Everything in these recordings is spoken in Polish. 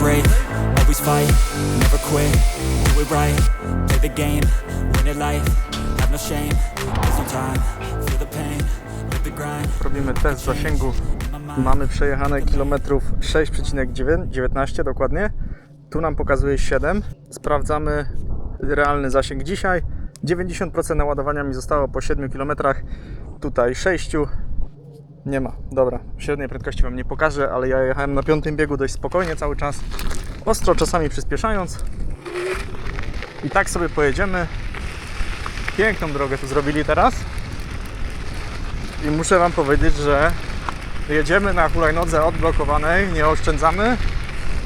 break, always fight, never quit, do it right, play the game, win it life, have no shame, there's no time, feel the pain, live the grind, Robimy test zasięgu. Mamy przejechane kilometrów 6,19 dokładnie. Tu nam pokazuje 7. Sprawdzamy realny zasięg dzisiaj. 90% naładowania mi zostało po 7 km. Tutaj 6. Nie ma. Dobra, średniej prędkości Wam nie pokażę, ale ja jechałem na piątym biegu dość spokojnie cały czas. Ostro, czasami przyspieszając. I tak sobie pojedziemy. Piękną drogę tu zrobili teraz. I muszę Wam powiedzieć, że jedziemy na hulajnodze odblokowanej, nie oszczędzamy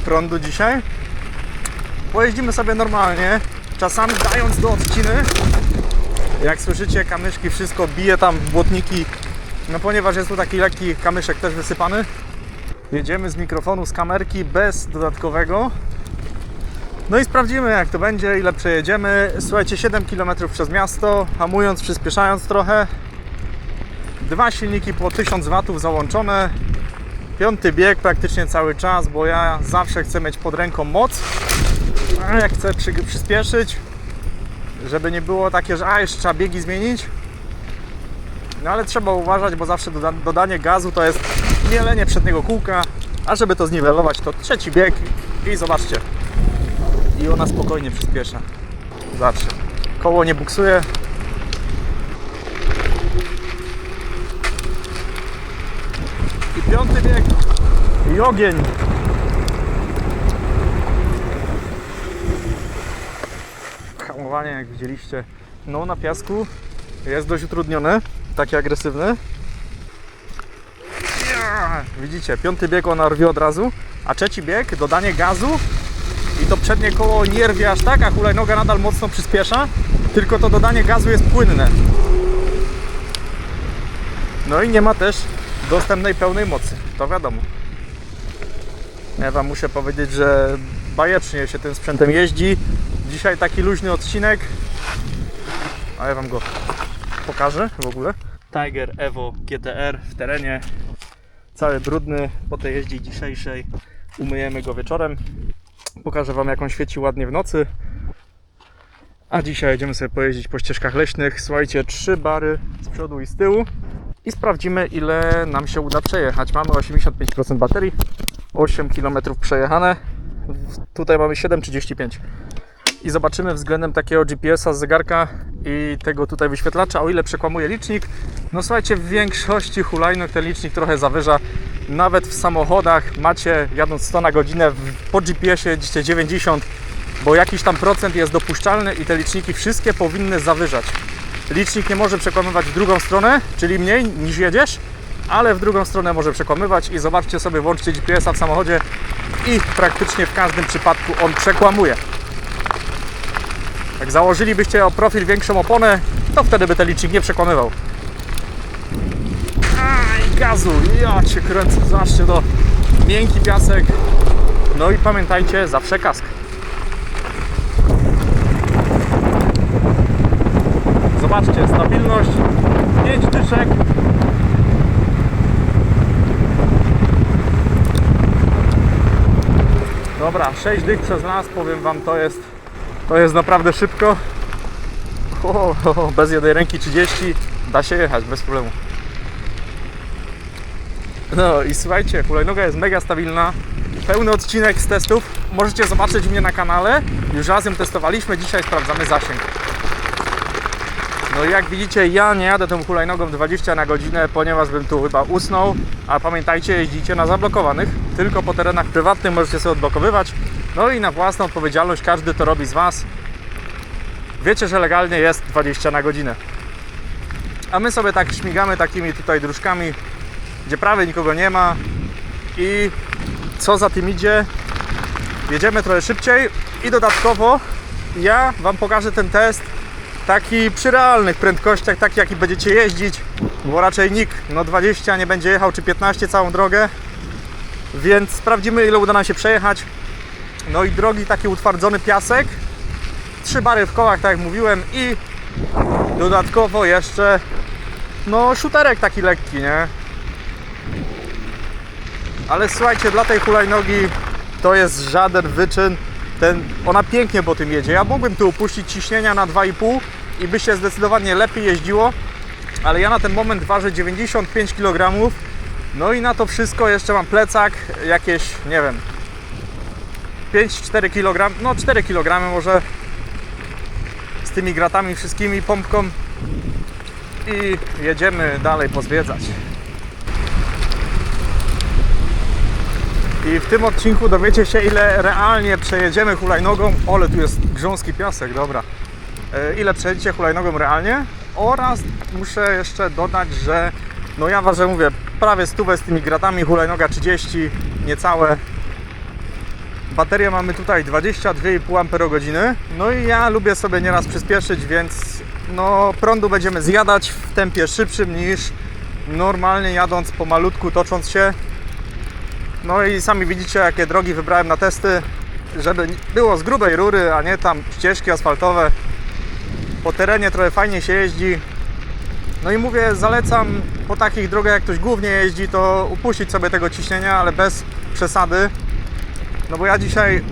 prądu dzisiaj. Pojeździmy sobie normalnie, czasami dając do odciny. Jak słyszycie, kamyszki, wszystko bije tam błotniki, no ponieważ jest tu taki lekki kamyszek też wysypany. Jedziemy z mikrofonu, z kamerki, bez dodatkowego. No i sprawdzimy jak to będzie, ile przejedziemy. Słuchajcie, 7 km przez miasto, hamując, przyspieszając trochę. Dwa silniki po 1000 watów załączone. Piąty bieg praktycznie cały czas, bo ja zawsze chcę mieć pod ręką moc. Jak chcę przy, przyspieszyć, żeby nie było takie, że a jeszcze trzeba biegi zmienić. No ale trzeba uważać, bo zawsze doda dodanie gazu to jest mielenie przedniego kółka, a żeby to zniwelować, to trzeci bieg i zobaczcie. I ona spokojnie przyspiesza. Zobaczcie. Koło nie buksuje, I piąty bieg. I ogień. Hamowanie, jak widzieliście, no na piasku jest dość utrudnione, taki agresywny. Widzicie, piąty bieg ona rwie od razu, a trzeci bieg, dodanie gazu i to przednie koło nie rwie aż tak, a hulajnoga nadal mocno przyspiesza, tylko to dodanie gazu jest płynne. No i nie ma też dostępnej pełnej mocy, to wiadomo. Ja Wam muszę powiedzieć, że bajecznie się tym sprzętem jeździ. Dzisiaj taki luźny odcinek, a ja Wam go pokażę w ogóle. Tiger Evo GTR w terenie, cały brudny po tej jeździe dzisiejszej. Umyjemy go wieczorem. Pokażę Wam jak on świeci ładnie w nocy. A dzisiaj jedziemy sobie pojeździć po ścieżkach leśnych. Słuchajcie, trzy bary z przodu i z tyłu i sprawdzimy ile nam się uda przejechać. Mamy 85% baterii, 8 km przejechane. Tutaj mamy 7,35 i zobaczymy względem takiego GPS-a z zegarka i tego tutaj wyświetlacza, o ile przekłamuje licznik. No słuchajcie, w większości hulajnóg ten licznik trochę zawyża. Nawet w samochodach macie jadąc 100 na godzinę, po GPS-ie jedziecie 90, bo jakiś tam procent jest dopuszczalny i te liczniki wszystkie powinny zawyżać. Licznik nie może przekłamywać w drugą stronę, czyli mniej niż jedziesz, ale w drugą stronę może przekłamywać i zobaczcie sobie, włączcie GPS-a w samochodzie i praktycznie w każdym przypadku on przekłamuje. Jak założylibyście o profil większą oponę, to wtedy by ten licznik nie przekłamywał. Aj, gazu, ja cię kręcę, zobaczcie to, miękki piasek. No i pamiętajcie, zawsze kask. Zobaczcie, stabilność, 5 dyszek. Dobra, 6 dych przez las, powiem Wam, to jest, to jest naprawdę szybko. O, bez jednej ręki 30, da się jechać bez problemu. No i słuchajcie, hulajnoga jest mega stabilna. Pełny odcinek z testów. Możecie zobaczyć mnie na kanale. Już raz ją testowaliśmy, dzisiaj sprawdzamy zasięg. No jak widzicie, ja nie jadę tą hulajnogą 20 na godzinę, ponieważ bym tu chyba usnął. A pamiętajcie, jeździcie na zablokowanych. Tylko po terenach prywatnych możecie sobie odblokowywać. No i na własną odpowiedzialność każdy to robi z Was. Wiecie, że legalnie jest 20 na godzinę. A my sobie tak śmigamy takimi tutaj dróżkami, gdzie prawie nikogo nie ma. I co za tym idzie, jedziemy trochę szybciej i dodatkowo ja Wam pokażę ten test taki przy realnych prędkościach, taki jaki będziecie jeździć, bo raczej nikt no 20 nie będzie jechał, czy 15 całą drogę, więc sprawdzimy ile uda nam się przejechać. No i drogi taki utwardzony piasek, trzy bary w kołach, tak jak mówiłem i dodatkowo jeszcze no szuterek taki lekki, nie? Ale słuchajcie, dla tej hulajnogi to jest żaden wyczyn. Ten, ona pięknie po tym jedzie. Ja mógłbym tu upuścić ciśnienia na 2,5 i by się zdecydowanie lepiej jeździło, ale ja na ten moment ważę 95 kg. No i na to wszystko jeszcze mam plecak, jakieś, nie wiem, 5-4 kg, no 4 kg może z tymi gratami wszystkimi, pompką i jedziemy dalej pozwiedzać. I w tym odcinku dowiecie się ile realnie przejedziemy hulajnogą. Ole, tu jest grząski piasek, dobra. E, Ile przejedziecie hulajnogą realnie oraz muszę jeszcze dodać, że no ja ważę, mówię, prawie stówę z tymi gratami, hulajnoga 30, niecałe. Baterię mamy tutaj 22,5 Ah. No i ja lubię sobie nieraz przyspieszyć, więc no prądu będziemy zjadać w tempie szybszym niż normalnie jadąc pomalutku, tocząc się. No i sami widzicie, jakie drogi wybrałem na testy, żeby było z grubej rury, a nie tam ścieżki asfaltowe. Po terenie trochę fajnie się jeździ. No i mówię, zalecam po takich drogach, jak ktoś głównie jeździ, to upuścić sobie tego ciśnienia, ale bez przesady. No bo ja dzisiaj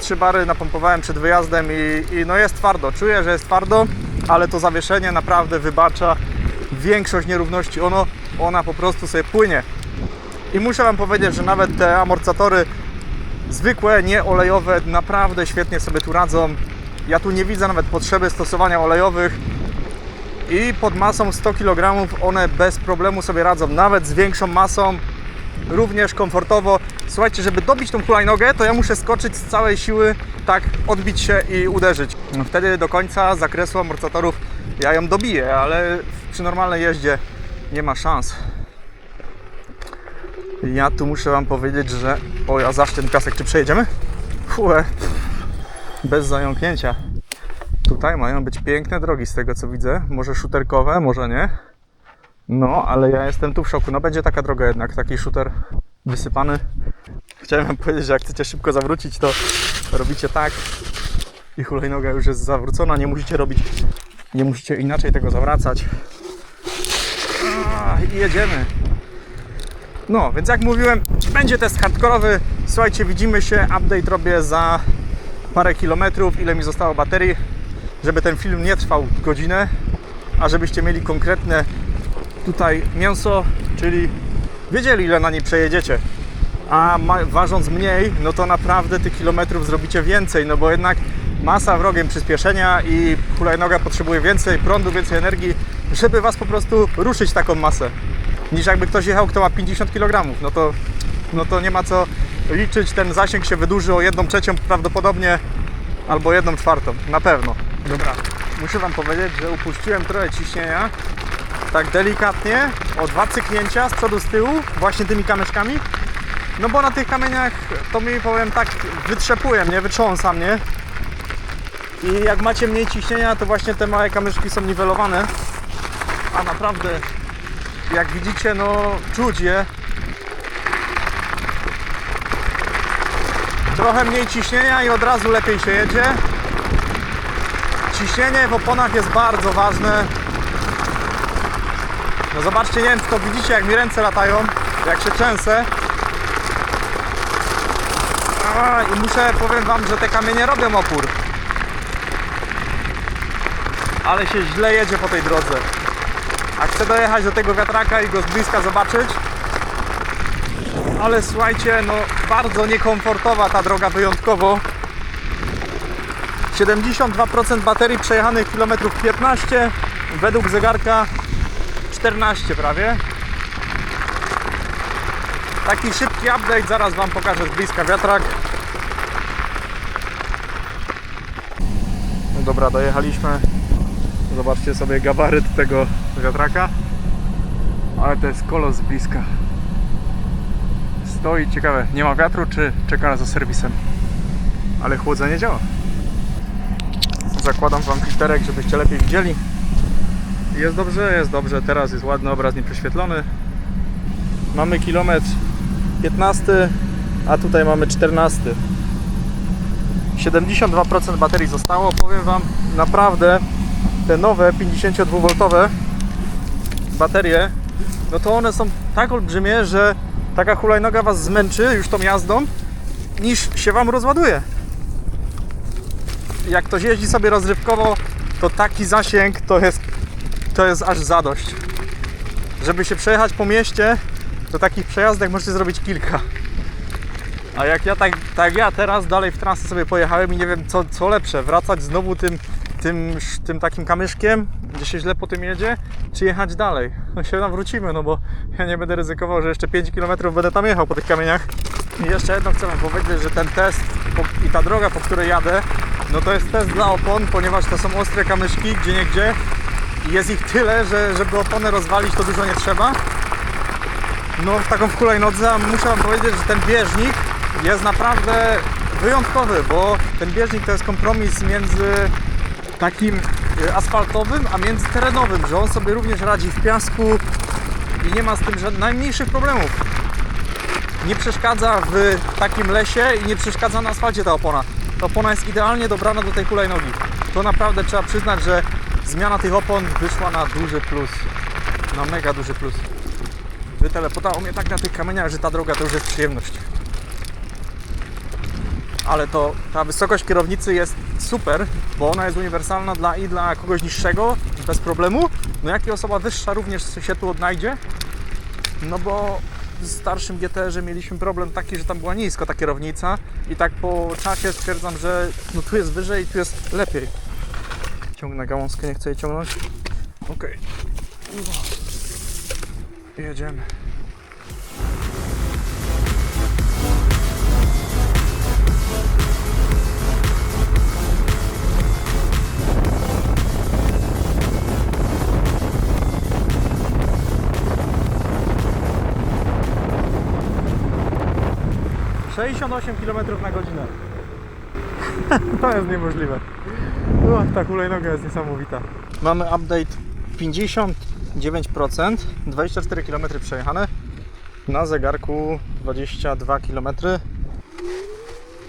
trzy bary napompowałem przed wyjazdem i, i no jest twardo. Czuję, że jest twardo, ale to zawieszenie naprawdę wybacza większość nierówności. Ono, ona po prostu sobie płynie. I muszę Wam powiedzieć, że nawet te amortyzatory zwykłe, nieolejowe, naprawdę świetnie sobie tu radzą. Ja tu nie widzę nawet potrzeby stosowania olejowych. I pod masą 100 kg one bez problemu sobie radzą, nawet z większą masą, również komfortowo. Słuchajcie, żeby dobić tą hulajnogę, to ja muszę skoczyć z całej siły, tak odbić się i uderzyć. Wtedy do końca zakresu amortyzatorów ja ją dobiję, ale przy normalnej jeździe nie ma szans. Ja tu muszę Wam powiedzieć, że... O, ja zawsze ten piasek, czy przejedziemy? Fue, bez zająknięcia. Tutaj mają być piękne drogi z tego co widzę. Może szuterkowe, może nie. No, ale ja jestem tu w szoku. No będzie taka droga jednak, taki shooter wysypany. Chciałem wam powiedzieć, że jak chcecie szybko zawrócić, to robicie tak i hulajnoga już jest zawrócona. Nie musicie robić, nie musicie inaczej tego zawracać. A, I jedziemy. No, więc jak mówiłem, będzie test hardkorowy. Słuchajcie, widzimy się. Update robię za parę kilometrów, ile mi zostało baterii, żeby ten film nie trwał godzinę, a żebyście mieli konkretne tutaj mięso, czyli wiedzieli ile na niej przejedziecie. A ważąc mniej, no to naprawdę tych kilometrów zrobicie więcej, no bo jednak masa wrogiem przyspieszenia i hulajnoga potrzebuje więcej prądu, więcej energii, żeby Was po prostu ruszyć taką masę. Niż jakby ktoś jechał, kto ma 50 kg, no to, no to nie ma co liczyć, ten zasięg się wydłuży o 1 trzecią prawdopodobnie, albo 1 czwartą, na pewno. Dobra, muszę Wam powiedzieć, że upuściłem trochę ciśnienia, tak delikatnie, o dwa cyknięcia z przodu, z tyłu, właśnie tymi kamyczkami. No bo na tych kamieniach to mi powiem tak wytrzepuje mnie, wytrząsa mnie. I jak macie mniej ciśnienia, to właśnie te małe kamyczki są niwelowane. A naprawdę, jak widzicie, no czuć je. Trochę mniej ciśnienia i od razu lepiej się jedzie. Ciśnienie w oponach jest bardzo ważne. No zobaczcie, nie wiem czy to widzicie, jak mi ręce latają, jak się trzęsę. I muszę, powiem Wam, że te kamienie robią opór. Ale się źle jedzie po tej drodze. A chcę dojechać do tego wiatraka i go z bliska zobaczyć. Ale słuchajcie, no bardzo niekomfortowa ta droga wyjątkowo. 72% baterii przejechanych kilometrów 15, według zegarka 14 prawie. Taki szybki update, zaraz Wam pokażę z bliska wiatrak. No dobra, dojechaliśmy. Zobaczcie sobie gabaryt tego wiatraka. Ale to jest kolos z bliska. Stoi, ciekawe, nie ma wiatru, czy czeka za serwisem. Ale chłodzenie działa. Zakładam Wam filterek, żebyście lepiej widzieli. Jest dobrze, jest dobrze. Teraz jest ładny obraz nieprześwietlony. Mamy kilometr 15, a tutaj mamy 14. 72% baterii zostało. Powiem Wam, naprawdę te nowe 52V baterie, no to one są tak olbrzymie, że taka hulajnoga Was zmęczy już tą jazdą niż się Wam rozładuje. Jak ktoś jeździ sobie rozrywkowo, to taki zasięg to jest, to jest aż zadość. Żeby się przejechać po mieście, to takich przejazdek możecie zrobić kilka. A jak ja tak, tak ja teraz dalej w trasę sobie pojechałem i nie wiem co, co lepsze, wracać znowu tym, tym, tym takim kamyszkiem, gdzie się źle po tym jedzie, czy jechać dalej. No się nawrócimy, no bo ja nie będę ryzykował, że jeszcze 5 km będę tam jechał po tych kamieniach. I jeszcze jedno chcę Wam powiedzieć, że ten test i ta droga, po której jadę, no to jest test dla opon, ponieważ to są ostre kamyszki, gdzie nie gdzie. Jest ich tyle, że żeby opony rozwalić to dużo nie trzeba. No w taką w hulajnodze a muszę Wam powiedzieć, że ten bieżnik jest naprawdę wyjątkowy, bo ten bieżnik to jest kompromis między takim y, asfaltowym, a między terenowym, że on sobie również radzi w piasku i nie ma z tym najmniejszych problemów. Nie przeszkadza w takim lesie i nie przeszkadza na asfalcie ta opona. Ta opona jest idealnie dobrana do tej hulajnogi. To naprawdę trzeba przyznać, że zmiana tych opon wyszła na duży plus. Na mega duży plus. Wytelepotało mnie tak na tych kamieniach, że ta droga to już jest przyjemność. Ale to ta wysokość kierownicy jest super, bo ona jest uniwersalna dla i dla kogoś niższego, bez problemu. No jak i osoba wyższa również się tu odnajdzie. No bo w starszym GTR-ze mieliśmy problem taki, że tam była nisko ta kierownica i tak po czasie stwierdzam, że no tu jest wyżej i tu jest lepiej. Ciągnę gałązkę, nie chcę jej ciągnąć. Okej. Jedziemy. ...68 km na godzinę. to jest niemożliwe. O, ta hulajnoga jest niesamowita. Mamy update 59%, 24 km przejechane. Na zegarku 22 km.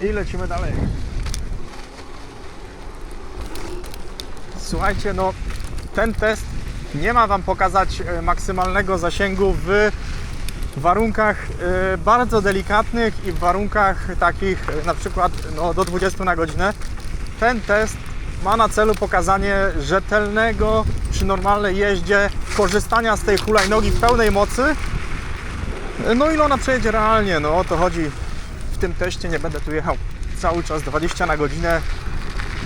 I lecimy dalej. Słuchajcie, no ten test nie ma Wam pokazać e, maksymalnego zasięgu w warunkach e, bardzo delikatnych i w warunkach takich e, na przykład no, do 20 na godzinę. Ten test ma na celu pokazanie rzetelnego przy normalnej jeździe korzystania z tej hulajnogi w pełnej mocy. No ile ona przejedzie realnie, no o to chodzi. W tym teście nie będę tu jechał cały czas 20 na godzinę,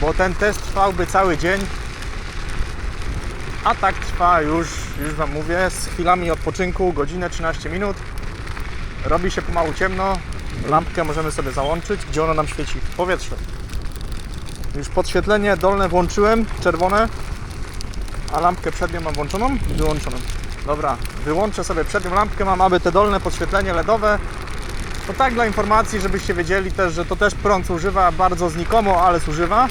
bo ten test trwałby cały dzień. A tak trwa już, już Wam mówię, z chwilami odpoczynku, godzinę 13 minut. Robi się pomału ciemno. Lampkę możemy sobie załączyć, gdzie ona nam świeci w powietrze. Już podświetlenie dolne włączyłem, czerwone, a lampkę przednią mam włączoną? Wyłączoną. Dobra, wyłączę sobie przednią lampkę, mam aby te dolne podświetlenie LEDowe. To tak dla informacji, żebyście wiedzieli też, że to też prąd zużywa bardzo znikomo, ale zużywa.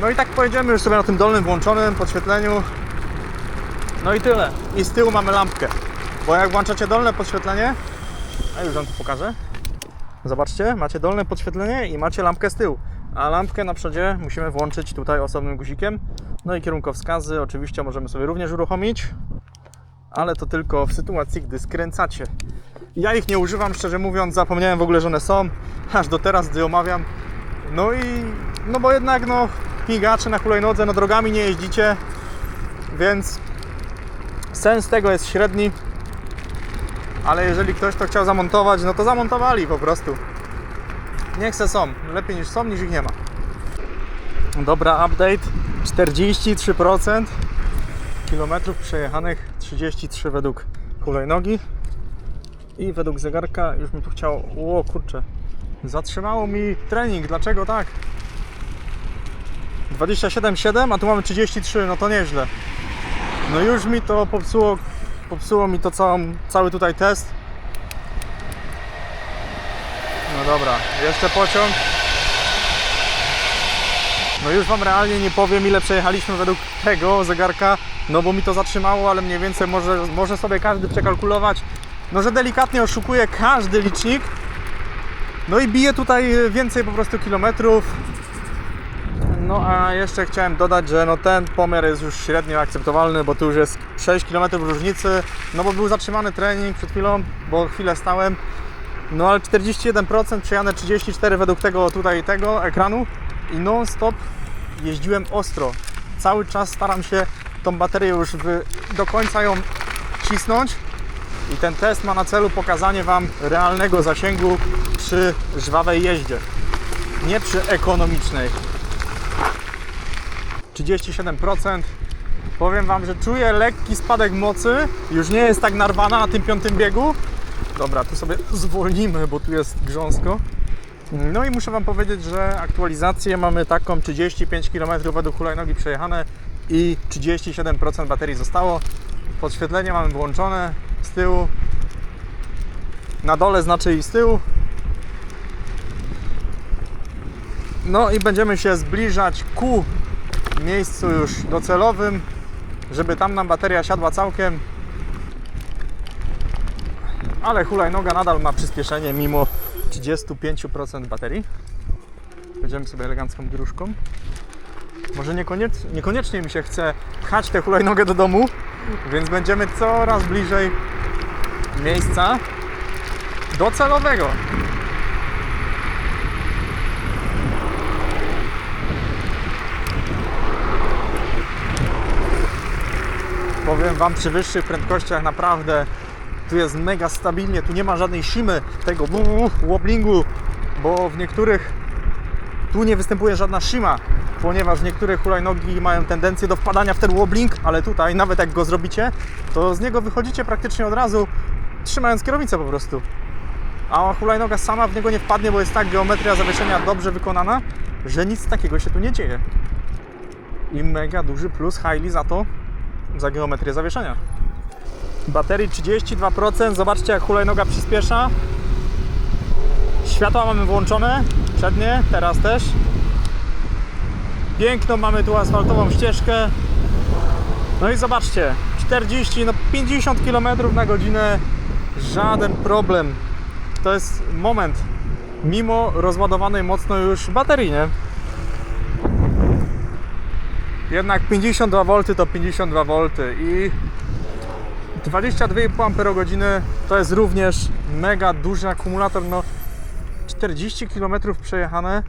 No i tak pojedziemy już sobie na tym dolnym włączonym podświetleniu. No i tyle. I z tyłu mamy lampkę. Bo jak włączacie dolne podświetlenie, a już Wam to pokażę. Zobaczcie, macie dolne podświetlenie i macie lampkę z tyłu. A lampkę na przodzie musimy włączyć tutaj osobnym guzikiem. No i kierunkowskazy oczywiście możemy sobie również uruchomić, ale to tylko w sytuacji, gdy skręcacie. Ja ich nie używam, szczerze mówiąc, zapomniałem w ogóle, że one są, aż do teraz, gdy omawiam. No i, no bo jednak, no, migacze na hulajnodze, no drogami nie jeździcie, więc sens tego jest średni. Ale jeżeli ktoś to chciał zamontować, no to zamontowali po prostu. Niech se są. Lepiej niż są, niż ich nie ma. Dobra, update. 43% kilometrów przejechanych, 33 według hulajnogi. I według zegarka już mi tu chciało... O kurczę. Zatrzymało mi trening. Dlaczego tak? 27,7, a tu mamy 33, no to nieźle. No już mi to popsuło, popsuło mi to całą, cały tutaj test. No dobra, jeszcze pociąg. No już Wam realnie nie powiem ile przejechaliśmy według tego zegarka, no bo mi to zatrzymało, ale mniej więcej może, może sobie każdy przekalkulować. No że delikatnie oszukuje każdy licznik. No i bije tutaj więcej po prostu kilometrów. No a jeszcze chciałem dodać, że no ten pomiar jest już średnio akceptowalny, bo tu już jest 6 km różnicy, no bo był zatrzymany trening przed chwilą, bo chwilę stałem. No ale 41% przejane 34 według tego tutaj tego ekranu i non stop jeździłem ostro. Cały czas staram się tą baterię już w, do końca ją cisnąć i ten test ma na celu pokazanie Wam realnego zasięgu przy żwawej jeździe, nie przy ekonomicznej. 37%. Powiem Wam, że czuję lekki spadek mocy. Już nie jest tak narwana na tym piątym biegu. Dobra, tu sobie zwolnimy, bo tu jest grząsko. No i muszę Wam powiedzieć, że aktualizację mamy taką 35 km według hulajnogi przejechane i 37% baterii zostało. Podświetlenie mamy włączone z tyłu. Na dole znaczy i z tyłu. No i będziemy się zbliżać ku miejscu już docelowym, żeby tam nam bateria siadła całkiem. Ale hulajnoga nadal ma przyspieszenie mimo 35% baterii. Będziemy sobie elegancką dróżką. Może niekoniecznie mi się chce pchać tę hulajnogę do domu, więc będziemy coraz bliżej miejsca docelowego. Powiem Wam, przy wyższych prędkościach naprawdę tu jest mega stabilnie, tu nie ma żadnej simy tego wobblingu, bo w niektórych tu nie występuje żadna shima, ponieważ niektóre hulajnogi mają tendencję do wpadania w ten wobbling, ale tutaj nawet jak go zrobicie, to z niego wychodzicie praktycznie od razu trzymając kierownicę po prostu. A hulajnoga sama w niego nie wpadnie, bo jest tak geometria zawieszenia dobrze wykonana, że nic takiego się tu nie dzieje. I mega duży plus Hailey za to, za geometrię zawieszenia. Baterii 32%, zobaczcie jak hulajnoga przyspiesza. Światła mamy włączone, przednie, teraz też. Piękną mamy tu asfaltową ścieżkę. No i zobaczcie, 40, no 50 km na godzinę, żaden problem. To jest moment, mimo rozładowanej mocno już baterii, nie? Jednak 52 V to 52 V i 22,5 Ah to jest również mega duży akumulator. No 40 km przejechane.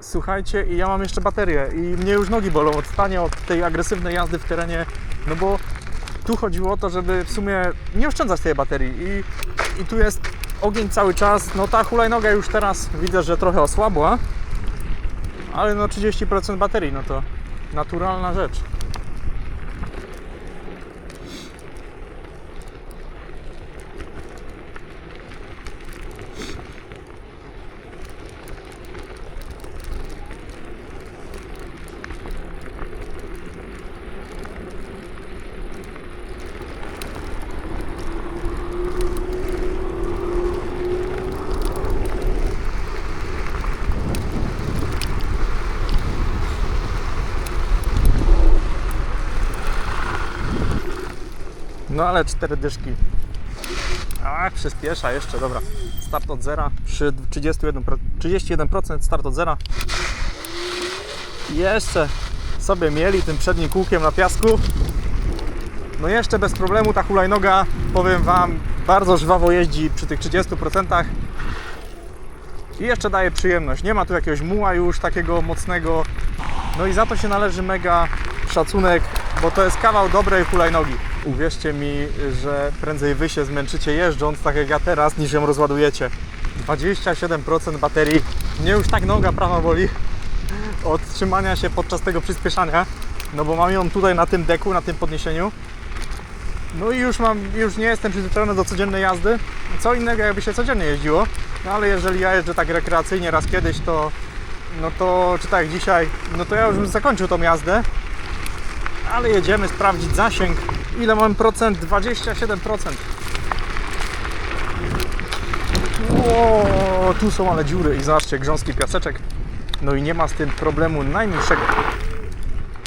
Słuchajcie, i ja mam jeszcze baterię i mnie już nogi bolą od stania od tej agresywnej jazdy w terenie, no bo tu chodziło o to, żeby w sumie nie oszczędzać tej baterii i, i tu jest ogień cały czas. No ta hulajnoga już teraz widzę, że trochę osłabła, ale no 30% baterii, no to naturalna rzecz. No ale cztery dyszki. A, przyspiesza jeszcze, dobra. Start od zera przy 31%, 31% start od zera. Jeszcze sobie mieli tym przednim kółkiem na piasku. No jeszcze bez problemu ta hulajnoga, powiem Wam, bardzo żwawo jeździ przy tych 30%. I jeszcze daje przyjemność. Nie ma tu jakiegoś muła już takiego mocnego. No i za to się należy mega szacunek, bo to jest kawał dobrej hulajnogi. Uwierzcie mi, że prędzej Wy się zmęczycie jeżdżąc, tak jak ja teraz, niż ją rozładujecie. 27% baterii. Mnie już tak noga prawa boli od trzymania się podczas tego przyspieszania, no bo mam ją tutaj na tym deku, na tym podniesieniu. No i już mam, już nie jestem przyzwyczajony do codziennej jazdy. Co innego jakby się codziennie jeździło, no ale jeżeli ja jeżdżę tak rekreacyjnie raz kiedyś, to no to czy tak dzisiaj, no to ja już bym zakończył tą jazdę. Ale jedziemy sprawdzić zasięg. Ile mam procent? 27%. Ło, tu są ale dziury i zobaczcie, grząski piaseczek. No i nie ma z tym problemu najmniejszego.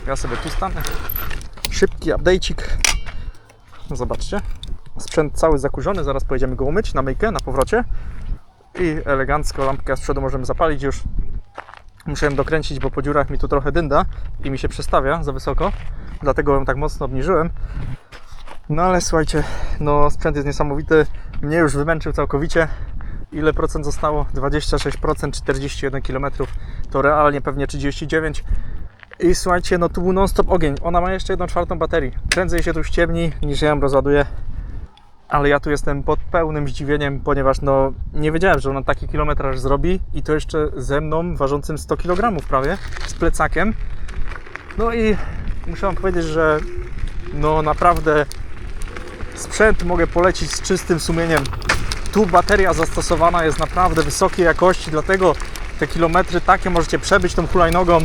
Ja sobie tu stanę. Szybki update'cik. No Zobaczcie. Sprzęt cały zakurzony, zaraz pojedziemy go umyć na myjkę, na powrocie. I elegancko lampkę z przodu możemy zapalić już. Ją dokręcić, bo po dziurach mi tu trochę dynda i mi się przestawia za wysoko. Dlatego ją tak mocno obniżyłem. No ale słuchajcie, no sprzęt jest niesamowity. Mnie już wymęczył całkowicie. Ile procent zostało? 26%, 41 km. To realnie pewnie 39. I słuchajcie, no tu był non-stop ogień. Ona ma jeszcze jedną czwartą baterii. Prędzej się tu ściemni, niż ja ją rozładuję. Ale ja tu jestem pod pełnym zdziwieniem, ponieważ no nie wiedziałem, że ona taki kilometraż zrobi i to jeszcze ze mną ważącym 100 kg prawie, z plecakiem. No i muszę Wam powiedzieć, że no naprawdę sprzęt mogę polecić z czystym sumieniem. Tu bateria zastosowana jest naprawdę wysokiej jakości, dlatego te kilometry takie możecie przebyć tą hulajnogą.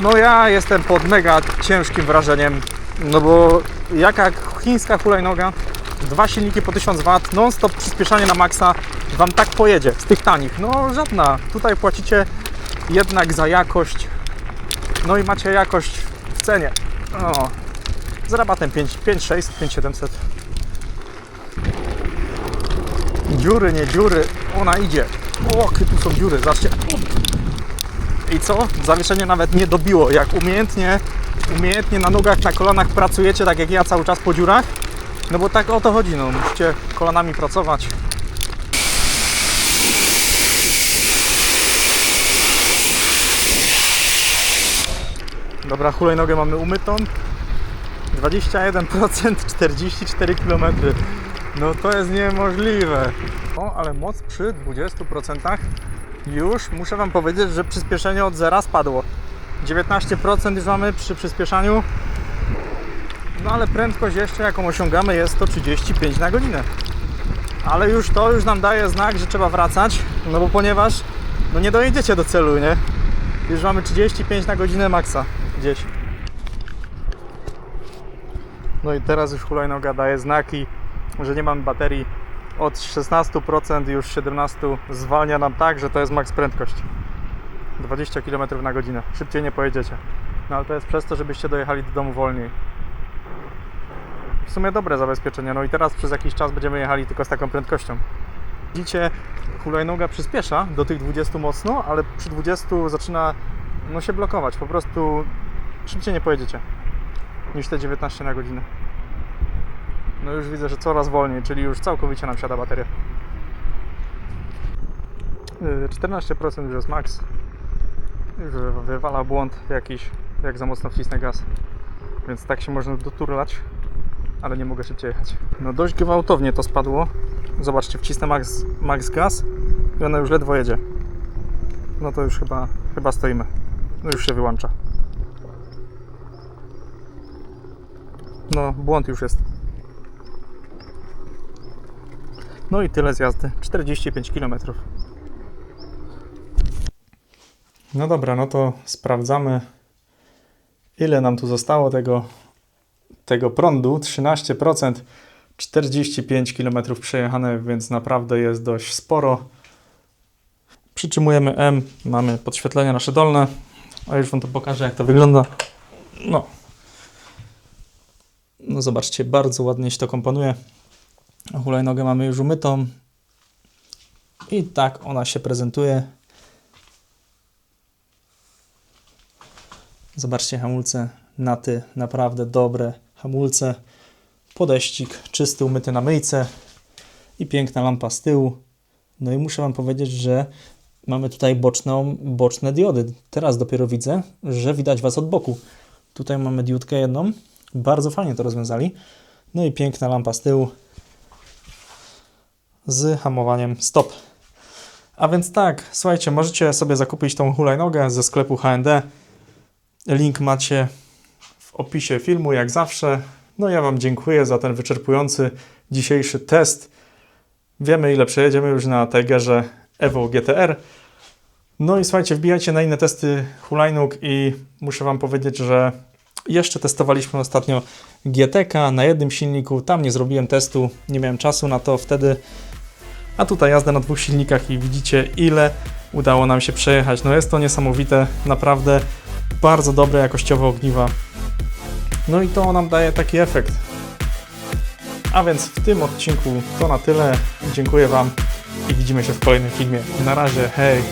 No ja jestem pod mega ciężkim wrażeniem, no bo jaka chińska hulajnoga, dwa silniki po 1000 W, non-stop przyspieszanie na maksa, Wam tak pojedzie z tych tanich. No żadna, tutaj płacicie jednak za jakość, no i macie jakość cenie. O, z rabatem 5, 5600, 5700. Dziury, nie dziury, ona idzie. O, tu są dziury, zobaczcie. I co? Zawieszenie nawet nie dobiło. Jak umiejętnie, umiejętnie na nogach, na kolanach pracujecie, tak jak ja cały czas po dziurach, no bo tak o to chodzi, no. Musicie kolanami pracować. Dobra, hulajnogę mamy umytą. 21%, 44 km. No to jest niemożliwe. O, ale moc przy 20% już muszę Wam powiedzieć, że przyspieszenie od zera spadło. 19% już mamy przy przyspieszaniu. No ale prędkość jeszcze jaką osiągamy jest to 35 na godzinę. Ale już to już nam daje znak, że trzeba wracać, no bo ponieważ no nie dojedziecie do celu, nie? Już mamy 35 na godzinę maksa gdzieś. No i teraz już hulajnoga daje znaki, że nie mamy baterii. Od 16% już 17% zwalnia nam tak, że to jest maks prędkość. 20 km na godzinę. Szybciej nie pojedziecie. No ale to jest przez to, żebyście dojechali do domu wolniej. W sumie dobre zabezpieczenie. No i teraz przez jakiś czas będziemy jechali tylko z taką prędkością. Widzicie, hulajnoga przyspiesza do tych 20 mocno, ale przy 20 zaczyna no, się blokować. Po prostu szybciej nie pojedziecie niż te 19 na godzinę. No już widzę, że coraz wolniej, czyli już całkowicie nam siada bateria. Yy, 14% już jest max. Wywala błąd jakiś, jak za mocno wcisnę gaz. Więc tak się można doturlać, ale nie mogę szybciej jechać. No dość gwałtownie to spadło. Zobaczcie, wcisnę max, max gaz i ona już ledwo jedzie. No to już chyba, chyba stoimy. No już się wyłącza. No, błąd już jest. No i tyle z jazdy. 45 km. No dobra, no to sprawdzamy, ile nam tu zostało tego, tego prądu. 13%, 45 km przejechane, więc naprawdę jest dość sporo. Przytrzymujemy M, mamy podświetlenie nasze dolne, a już Wam to pokażę, jak to wygląda. No, no zobaczcie, bardzo ładnie się to komponuje. Hulajnogę mamy już umytą. I tak ona się prezentuje. Zobaczcie hamulce naty, naprawdę dobre hamulce. Podeścik czysty, umyty na myjce i piękna lampa z tyłu. No i muszę Wam powiedzieć, że mamy tutaj boczną, boczne diody. Teraz dopiero widzę, że widać Was od boku. Tutaj mamy diodkę jedną, bardzo fajnie to rozwiązali. No i piękna lampa z tyłu z hamowaniem stop. A więc tak, słuchajcie, możecie sobie zakupić tą hulajnogę ze sklepu H&D. Link macie w opisie filmu, jak zawsze. No ja Wam dziękuję za ten wyczerpujący dzisiejszy test. Wiemy, ile przejedziemy już na Tigerze Evo GTR. No i słuchajcie, wbijajcie na inne testy hulajnóg i muszę Wam powiedzieć, że jeszcze testowaliśmy ostatnio GTK na jednym silniku. Tam nie zrobiłem testu, nie miałem czasu na to wtedy. A tutaj jazda na dwóch silnikach i widzicie ile udało nam się przejechać. No jest to niesamowite, naprawdę bardzo dobre jakościowe ogniwa. No i to nam daje taki efekt. A więc w tym odcinku to na tyle. Dziękuję Wam i widzimy się w kolejnym filmie. Na razie, hej!